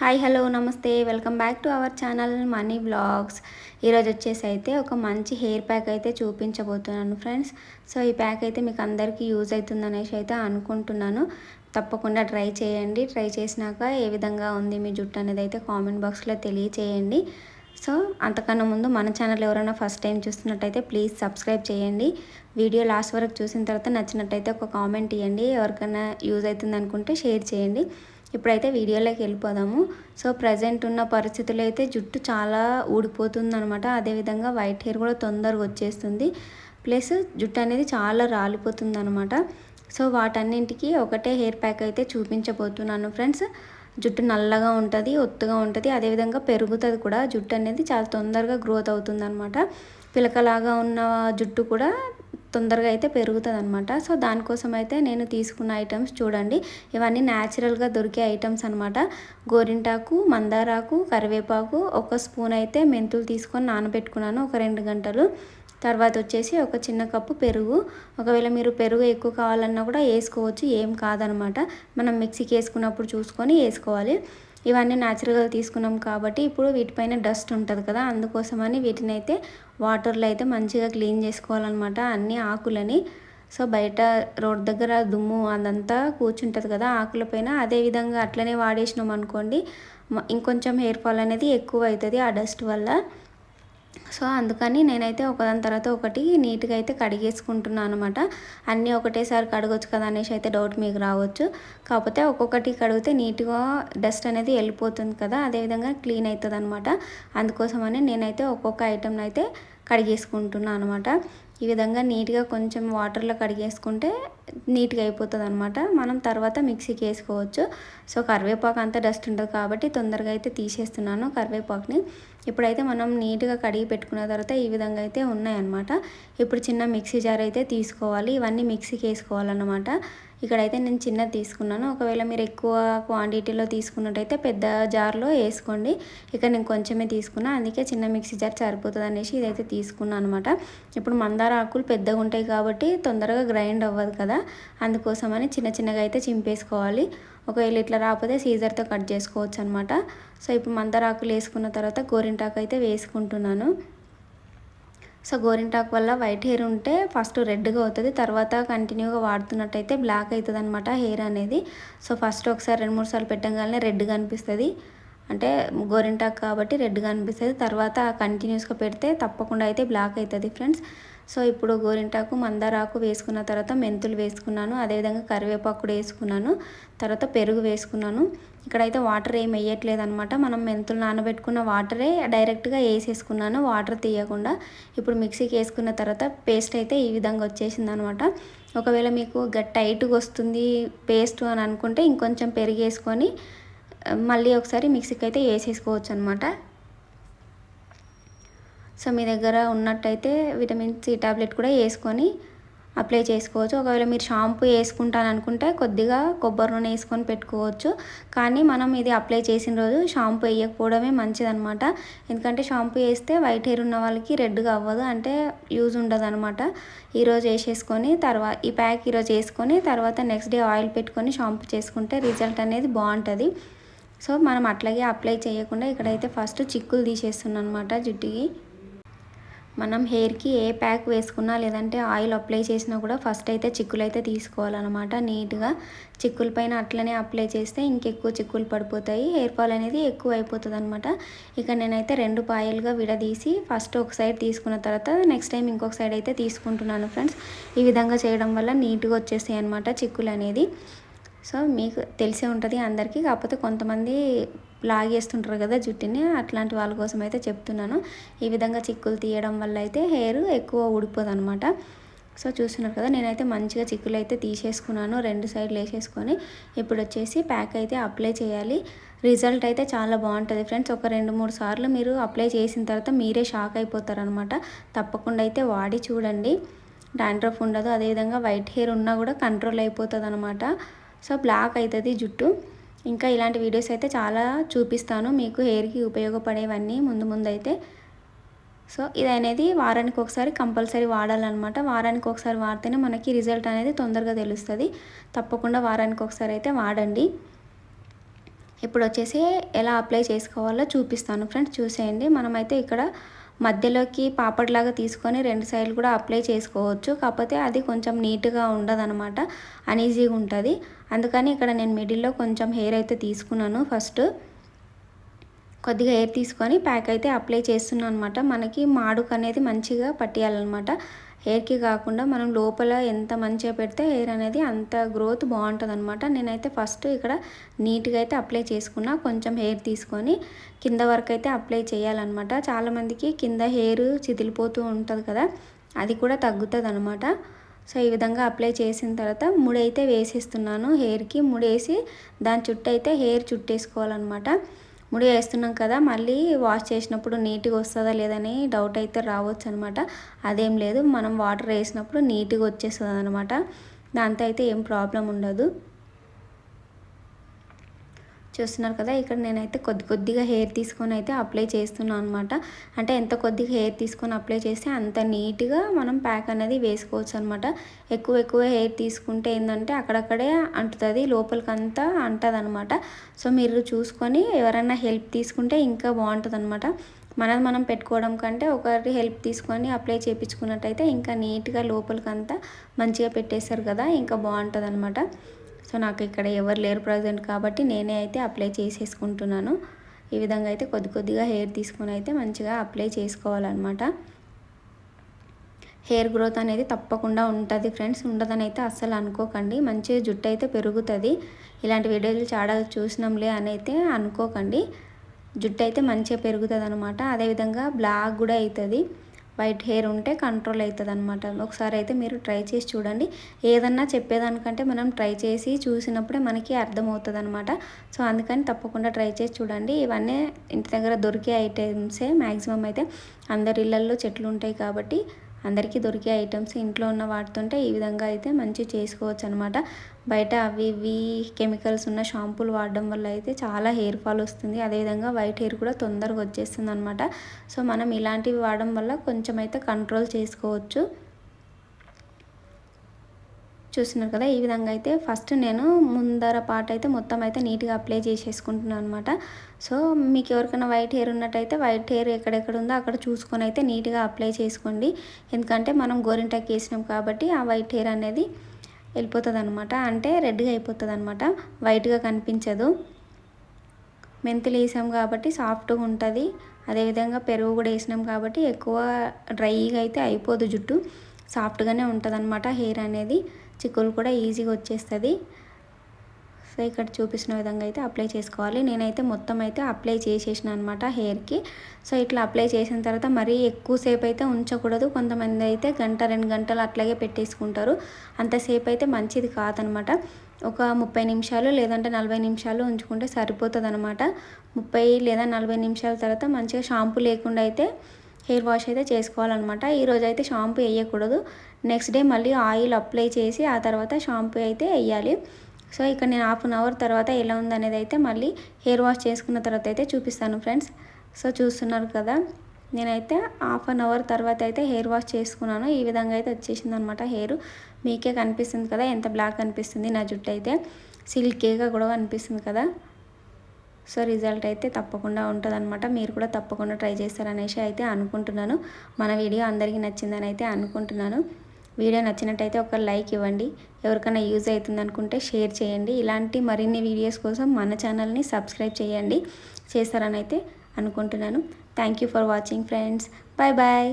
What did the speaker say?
Hi hello నమస్తే. Welcome back to our channel money blogs. ఈరోజు వచ్చేసి అయితే ఒక మంచి హెయిర్ ప్యాక్ అయితే చూపించబోతున్నాను ఫ్రెండ్స్. సో ఈ ప్యాక్ అయితే మీకు అందరికీ యూజ్ అవుతుంది అనేసి అయితే అనుకుంటున్నాను. తప్పకుండా ట్రై చేయండి. ట్రై చేసినాక ఏ విధంగా ఉంది మీ జుట్టు అనేది అయితే కామెంట్ బాక్స్లో తెలియచేయండి. సో అంతకన్నా ముందు మన ఛానల్ ఎవరైనా ఫస్ట్ టైం చూస్తున్నట్టయితే ప్లీజ్ సబ్స్క్రైబ్ చేయండి. వీడియో లాస్ట్ వరకు చూసిన తర్వాత నచ్చినట్టయితే ఒక కామెంట్ ఇవ్వండి ఎవరికైనా యూజ్ అవుతుంది అనుకుంటే షేర్ చేయండి. ఇప్పుడైతే వీడియోలోకి వెళ్ళిపోదాము. సో ప్రజెంట్ ఉన్న పరిస్థితులు అయితే జుట్టు చాలా ఊడిపోతుంది అనమాట అదేవిధంగా వైట్ హెయిర్ కూడా తొందరగా వచ్చేస్తుంది. ప్లస్ జుట్టు అనేది చాలా రాలిపోతుంది అనమాట సో వాటన్నింటికి ఒకటే హెయిర్ ప్యాక్ అయితే చూపించబోతున్నాను ఫ్రెండ్స్. జుట్టు నల్లగా ఉంటుంది ఒత్తుగా ఉంటుంది అదేవిధంగా పెరుగుతుంది కూడా. జుట్టు అనేది చాలా తొందరగా గ్రోత్ అవుతుంది అనమాట పిలకలాగా ఉన్న జుట్టు కూడా తొందరగా అయితే పెరుగుతుంది అనమాట సో దానికోసం అయితే నేను తీసుకున్న ఐటమ్స్ చూడండి. ఇవన్నీ న్యాచురల్గా దొరికే ఐటమ్స్ అనమాట గోరింటాకు మందారాకు కరివేపాకు ఒక స్పూన్ అయితే మెంతులు తీసుకొని నానబెట్టుకున్నాను ఒక రెండు గంటలు. తర్వాత వచ్చేసి ఒక చిన్న కప్పు పెరుగు. ఒకవేళ మీరు పెరుగు ఎక్కువ కావాలన్నా కూడా వేసుకోవచ్చు ఏం కాదనమాట మనం మిక్సీకి వేసుకున్నప్పుడు చూసుకొని వేసుకోవాలి. ఇవన్నీ న్యాచురల్గా తీసుకున్నాం కాబట్టి ఇప్పుడు వీటిపైన డస్ట్ ఉంటుంది కదా అందుకోసమని వీటిని అయితే వాటర్లో అయితే మంచిగా క్లీన్ చేసుకోవాలన్నమాట. అన్ని ఆకులని. సో బయట రోడ్ దగ్గర దుమ్ము అదంతా కూర్చుంటుంది కదా ఆకుల పైన. అదేవిధంగా అట్లనే వాడేసినాం అనుకోండి ఇంకొంచెం హెయిర్ ఫాల్ అనేది ఎక్కువ అవుతుంది ఆ డస్ట్ వల్ల. సో అందుకని నేనైతే ఒకదాని తర్వాత ఒకటి నీట్గా అయితే కడిగేసుకుంటున్నాను అనమాట అన్నీ ఒకటేసారి కడగొచ్చు కదా అనేసి అయితే డౌట్ మీకు రావచ్చు. కాకపోతే ఒక్కొక్కటి కడిగితే నీట్గా డస్ట్ అనేది వెళ్ళిపోతుంది కదా అదేవిధంగా క్లీన్ అవుతుంది అనమాట అందుకోసమని నేనైతే ఒక్కొక్క ఐటెంని అయితే కడిగేసుకుంటున్నాను అనమాట ఈ విధంగా నీట్గా కొంచెం వాటర్లో కడిగేసుకుంటే నీట్గా అయిపోతుంది అనమాట మనం తర్వాత మిక్సీకి వేసుకోవచ్చు. సో కరివేపాకు అంతా డస్ట్ ఉంటుంది కాబట్టి తొందరగా అయితే తీసేస్తున్నాను కరివేపాకుని. ఇప్పుడైతే మనం నీట్గా కడిగి పెట్టుకున్న తర్వాత ఈ విధంగా అయితే ఉన్నాయన్నమాట. ఇప్పుడు చిన్న మిక్సీ జార్ అయితే తీసుకోవాలి. ఇవన్నీ మిక్సీకి వేసుకోవాలన్నమాట. ఇక్కడైతే నేను చిన్నది తీసుకున్నాను. ఒకవేళ మీరు ఎక్కువ క్వాంటిటీలో తీసుకున్నట్టయితే పెద్ద జార్లో వేసుకోండి. ఇక నేను కొంచెమే తీసుకున్నా. అందుకే చిన్న మిక్సీ జార్ సరిపోతుంది అనేసి ఇదైతే తీసుకున్నాను అనమాట ఇప్పుడు మందార ఆకులు పెద్దగా ఉంటాయి కాబట్టి తొందరగా గ్రైండ్ అవ్వదు కదా. అందుకోసమని చిన్న చిన్నగా అయితే చింపేసుకోవాలి. ఒకవేళ ఇట్లా రాకపోతే సీజర్తో కట్ చేసుకోవచ్చు అనమాట సో ఇప్పుడు మందార ఆకులు వేసుకున్న తర్వాత గోరింటాకు అయితే వేసుకుంటున్నాను. సో గోరింటాకు వల్ల వైట్ హెయిర్ ఉంటే ఫస్ట్ రెడ్గా అవుతుంది. తర్వాత కంటిన్యూగా వాడుతున్నట్టయితే బ్లాక్ అవుతుంది అనమాట హెయిర్ అనేది. సో ఫస్ట్ ఒకసారి రెండు మూడు సార్లు పెట్టగానే రెడ్గా అనిపిస్తుంది. అంటే గోరింటాకు కాబట్టి రెడ్గా అనిపిస్తుంది. తర్వాత కంటిన్యూస్గా పెడితే తప్పకుండా అయితే బ్లాక్ అవుతుంది ఫ్రెండ్స్. సో ఇప్పుడు గోరింటాకు మందారాకు వేసుకున్న తర్వాత మెంతులు వేసుకున్నాను. అదేవిధంగా కరివేపాకు కూడా వేసుకున్నాను. తర్వాత పెరుగు వేసుకున్నాను. ఇక్కడైతే వాటర్ ఏం వేయట్లేదు అనమాట మనం మెంతులు నానబెట్టుకున్న వాటరే డైరెక్ట్గా వేసేసుకున్నాను. వాటర్ తీయకుండా. ఇప్పుడు మిక్సీకి వేసుకున్న తర్వాత పేస్ట్ అయితే ఈ విధంగా వచ్చేసింది అనమాట ఒకవేళ మీకు గట్ టైట్గా వస్తుంది పేస్ట్ అని అనుకుంటే ఇంకొంచెం పెరిగేసుకొని మళ్ళీ ఒకసారి మిక్సీకి అయితే వేసేసుకోవచ్చు అనమాట సో మీ దగ్గర ఉన్నట్టయితే విటమిన్ సి టాబ్లెట్ కూడా వేసుకొని అప్లై చేసుకోవచ్చు. ఒకవేళ మీరు షాంపూ వేసుకుంటాను అనుకుంటే కొద్దిగా కొబ్బరి నూనె వేసుకొని పెట్టుకోవచ్చు. కానీ మనం ఇది అప్లై చేసిన రోజు షాంపూ వేయకపోవడమే మంచిదనమాట ఎందుకంటే షాంపూ వేస్తే వైట్ హెయిర్ ఉన్న వాళ్ళకి రెడ్గా అవ్వదు. అంటే యూజ్ ఉండదు అనమాట ఈరోజు వేసేసుకొని తర్వాత ఈ ప్యాక్ ఈరోజు వేసుకొని తర్వాత నెక్స్ట్ డే ఆయిల్ పెట్టుకొని షాంపూ చేసుకుంటే రిజల్ట్ అనేది బాగుంటుంది. సో మనం అట్లాగే అప్లై చేయకుండా ఇక్కడైతే ఫస్ట్ చిక్కులు తీసేస్తున్నాను అనమాట జుట్టుకి. మనం హెయిర్కి ఏ ప్యాక్ వేసుకున్నా లేదంటే ఆయిల్ అప్లై చేసినా కూడా ఫస్ట్ అయితే చిక్కులు అయితే తీసుకోవాలన్నమాట నీట్గా చిక్కుల పైన అట్లనే అప్లై చేస్తే ఇంకెక్కువ చిక్కులు పడిపోతాయి. హెయిర్ ఫాల్ అనేది ఎక్కువ అయిపోతుంది అనమాట ఇక నేనైతే రెండు పాయలుగా విడదీసి ఫస్ట్ ఒక సైడ్ తీసుకున్న తర్వాత నెక్స్ట్ టైం ఇంకొక సైడ్ అయితే తీసుకుంటున్నాను ఫ్రెండ్స్. ఈ విధంగా చేయడం వల్ల నీట్గా వచ్చేస్తాయి అనమాట చిక్కులు అనేది. సో మీకు తెలిసే ఉంటుంది అందరికీ. కాకపోతే కొంతమంది లాగేస్తుంటారు కదా జుట్టుని. అట్లాంటి వాళ్ళ కోసం అయితే చెప్తున్నాను. ఈ విధంగా చిక్కులు తీయడం వల్ల అయితే హెయిర్ ఎక్కువ ఊడిపోదు అనమాట సో చూస్తున్నారు కదా నేనైతే మంచిగా చిక్కులు అయితే తీసేసుకున్నాను. రెండు సైడ్లు వేసేసుకొని ఇప్పుడు వచ్చేసి ప్యాక్ అయితే అప్లై చేయాలి. రిజల్ట్ అయితే చాలా బాగుంటుంది ఫ్రెండ్స్. ఒక రెండు మూడు సార్లు మీరు అప్లై చేసిన తర్వాత మీరే షాక్ అయిపోతారనమాట తప్పకుండా అయితే వాడి చూడండి. డాండ్రఫ్ ఉండదు. అదేవిధంగా వైట్ హెయిర్ ఉన్నా కూడా కంట్రోల్ అయిపోతుంది అనమాట సో బ్లాక్ అవుతుంది జుట్టు. ఇంకా ఇలాంటి వీడియోస్ అయితే చాలా చూపిస్తాను. మీకు హెయిర్కి ఉపయోగపడేవన్నీ ముందు ముందు అయితే సో ఇది అనేది వారానికి ఒకసారి కంపల్సరీ వాడాలన్నమాట. వారానికి ఒకసారి వాడితేనే మనకి రిజల్ట్ అనేది తొందరగా తెలుస్తుంది. తప్పకుండా వారానికి ఒకసారి అయితే వాడండి. ఇప్పుడు వచ్చేసి ఎలా అప్లై చేసుకోవాలో చూపిస్తాను ఫ్రెండ్స్. చూసేయండి. మనమైతే ఇక్కడ మధ్యలోకి పాపడ్లాగా తీసుకొని రెండు సైడ్లు కూడా అప్లై చేసుకోవచ్చు. కాకపోతే అది కొంచెం నీట్గా ఉండదనమాట అన్ఈజీగా ఉంటుంది. అందుకని ఇక్కడ నేను మిడిల్లో కొంచెం హెయిర్ అయితే తీసుకున్నాను. ఫస్ట్ కొద్దిగా హెయిర్ తీసుకొని ప్యాక్ అయితే అప్లై చేస్తున్నాను అనమాట మనకి మాడుకు అనేది మంచిగా పట్టేయాలన్నమాట. హెయిర్కి కాకుండా మనం లోపల ఎంత మంచిగా పెడితే హెయిర్ అనేది అంత గ్రోత్ బాగుంటుంది అనమాట నేనైతే ఫస్ట్ ఇక్కడ నీట్గా అయితే అప్లై చేసుకున్నా. కొంచెం హెయిర్ తీసుకొని కింద వరకు అయితే అప్లై చేయాలన్నమాట. చాలామందికి కింద హెయిర్ చిదిలిపోతూ ఉంటుంది కదా అది కూడా తగ్గుతుంది అనమాట సో ఈ విధంగా అప్లై చేసిన తర్వాత ముడైతే వేసేస్తున్నాను హెయిర్కి. ముడేసి దాని చుట్టూ అయితే హెయిర్ చుట్టేసుకోవాలన్నమాట. ముడి వేస్తున్నాం కదా మళ్ళీ వాష్ చేసినప్పుడు నీట్గా వస్తుందా లేదని డౌట్ అయితే రావచ్చు అనమాట అదేం లేదు మనం వాటర్ వేసినప్పుడు నీట్గా వచ్చేస్తుంది అనమాట దాంతో అయితే ఏం ప్రాబ్లం ఉండదు. చూస్తున్నారు కదా ఇక్కడ నేనైతే కొద్ది కొద్దిగా హెయిర్ తీసుకొని అయితే అప్లై చేస్తున్నాను అనమాట అంటే ఎంత కొద్దిగా హెయిర్ తీసుకొని అప్లై చేస్తే అంత నీట్గా మనం ప్యాక్ అనేది వేసుకోవచ్చు అనమాట ఎక్కువ ఎక్కువ హెయిర్ తీసుకుంటే ఏంటంటే అక్కడక్కడే అంటుతుంది లోపలికంతా అంటుంది అనమాట సో మీరు చూసుకొని ఎవరైనా హెల్ప్ తీసుకుంటే ఇంకా బాగుంటుంది అనమాట మనది మనం పెట్టుకోవడం కంటే ఒకరి హెల్ప్ తీసుకొని అప్లై చేయించుకున్నట్టయితే ఇంకా నీట్గా లోపలికంతా మంచిగా పెట్టేస్తారు కదా ఇంకా బాగుంటుంది అనమాట సో నాకు ఇక్కడ ఎవరు లేరు ప్రజెంట్ కాబట్టి నేనే అయితే అప్లై చేసేసుకుంటున్నాను. ఈ విధంగా అయితే కొద్ది కొద్దిగా హెయిర్ తీసుకొని అయితే మంచిగా అప్లై చేసుకోవాలన్నమాట. హెయిర్ గ్రోత్ అనేది తప్పకుండా ఉంటుంది ఫ్రెండ్స్. ఉండదని అయితే అస్సలు అనుకోకండి. మంచిగా జుట్టు అయితే పెరుగుతుంది. ఇలాంటి వీడియోలు చాలా చూసినాంలే అని అయితే అనుకోకండి. జుట్టు అయితే మంచిగా పెరుగుతుంది అనమాట అదేవిధంగా బ్లాక్ కూడా అవుతుంది వైట్ హెయిర్ ఉంటే కంట్రోల్ అవుతుంది అనమాట ఒకసారి అయితే మీరు ట్రై చేసి చూడండి. ఏదన్నా చెప్పేదానికంటే మనం ట్రై చేసి చూసినప్పుడే మనకి అర్థమవుతుంది అనమాట సో అందుకని తప్పకుండా ట్రై చేసి చూడండి. ఇవన్నీ ఇంటి దగ్గర దొరికే ఐటమ్సే మ్యాక్సిమం అయితే అందరి ఇళ్ళల్లో చెట్లు ఉంటాయి కాబట్టి అందరికీ దొరికే ఐటమ్స్ ఇంట్లో ఉన్న వాటితోంటే ఈ విధంగా అయితే మంచి చేసుకోవచ్చు అనమాట బయట అవి ఇవి కెమికల్స్ ఉన్న షాంపూలు వాడడం వల్ల అయితే చాలా హెయిర్ ఫాల్ వస్తుంది. అదేవిధంగా వైట్ హెయిర్ కూడా తొందరగా వచ్చేస్తుంది అనమాట సో మనం ఇలాంటివి వాడడం వల్ల కొంచెం అయితే కంట్రోల్ చేసుకోవచ్చు. చూస్తున్నారు కదా ఈ విధంగా అయితే ఫస్ట్ నేను ముందర పార్ట్ అయితే మొత్తం అయితే నీట్గా అప్లై చేసేసుకుంటున్నాను అనమాట సో మీకు ఎవరికైనా వైట్ హెయిర్ ఉన్నట్టయితే వైట్ హెయిర్ ఎక్కడెక్కడ ఉందో అక్కడ చూసుకొని అయితే నీట్గా అప్లై చేసుకోండి. ఎందుకంటే మనం గోరింటాకి వేసినాం కాబట్టి ఆ వైట్ హెయిర్ అనేది వెళ్ళిపోతుంది అనమాట అంటే రెడ్గా అయిపోతుంది అనమాట వైట్గా కనిపించదు. మెంతులు వేసాం కాబట్టి సాఫ్ట్గా ఉంటుంది. అదేవిధంగా పెరుగు కూడా వేసినాం కాబట్టి ఎక్కువ డ్రైగా అయితే అయిపోదు జుట్టు. సాఫ్ట్గానే ఉంటుంది అనమాట హెయిర్ అనేది. చిక్కులు కూడా ఈజీగా వచ్చేస్తుంది. సో ఇక్కడ చూపిస్తున్న విధంగా అయితే అప్లై చేసుకోవాలి. నేనైతే మొత్తం అయితే అప్లై చేసేసిన అనమాట హెయిర్కి. సో ఇట్లా అప్లై చేసిన తర్వాత మరీ ఎక్కువసేపు అయితే ఉంచకూడదు. కొంతమంది అయితే గంట రెండు గంటలు అట్లాగే పెట్టేసుకుంటారు. అంతసేపు అయితే మంచిది కాదనమాట ఒక ముప్పై నిమిషాలు లేదంటే నలభై నిమిషాలు ఉంచుకుంటే సరిపోతుంది అనమాట ముప్పై లేదా నలభై నిమిషాల తర్వాత మంచిగా షాంపూ లేకుండా అయితే హెయిర్ వాష్ అయితే చేసుకోవాలన్నమాట. ఈరోజు అయితే షాంపూ వేయకూడదు. నెక్స్ట్ డే మళ్ళీ ఆయిల్ అప్లై చేసి ఆ తర్వాత షాంపూ అయితే వేయాలి. సో ఇక్కడ నేను హాఫ్ అన్ అవర్ తర్వాత ఎలా ఉందనేది అయితే మళ్ళీ హెయిర్ వాష్ చేసుకున్న తర్వాత అయితే చూపిస్తాను ఫ్రెండ్స్. సో చూస్తున్నారు కదా నేనైతే హాఫ్ అన్ అవర్ తర్వాత అయితే హెయిర్ వాష్ చేసుకున్నాను. ఈ విధంగా అయితే వచ్చేసింది అనమాట హెయిర్. మీకే కనిపిస్తుంది కదా ఎంత బ్లాక్ అనిపిస్తుంది నా జుట్టు అయితే. సిల్కీగా కూడా అనిపిస్తుంది కదా. సో రిజల్ట్ అయితే తప్పకుండా ఉంటుందన్నమాట. మీరు కూడా తప్పకుండా ట్రై చేస్తారనేసి అయితే అనుకుంటున్నాను. మన వీడియో అందరికీ నచ్చిందని అయితే అనుకుంటున్నాను. వీడియో నచ్చినట్టయితే ఒక లైక్ ఇవ్వండి. ఎవరికైనా యూజ్ అవుతుంది అనుకుంటే షేర్ చేయండి. ఇలాంటి మరిన్ని వీడియోస్ కోసం మన ఛానల్ని సబ్స్క్రైబ్ చేయండి. చేస్తారని అయితే అనుకుంటున్నాను. Thank you for watching friends. Bye bye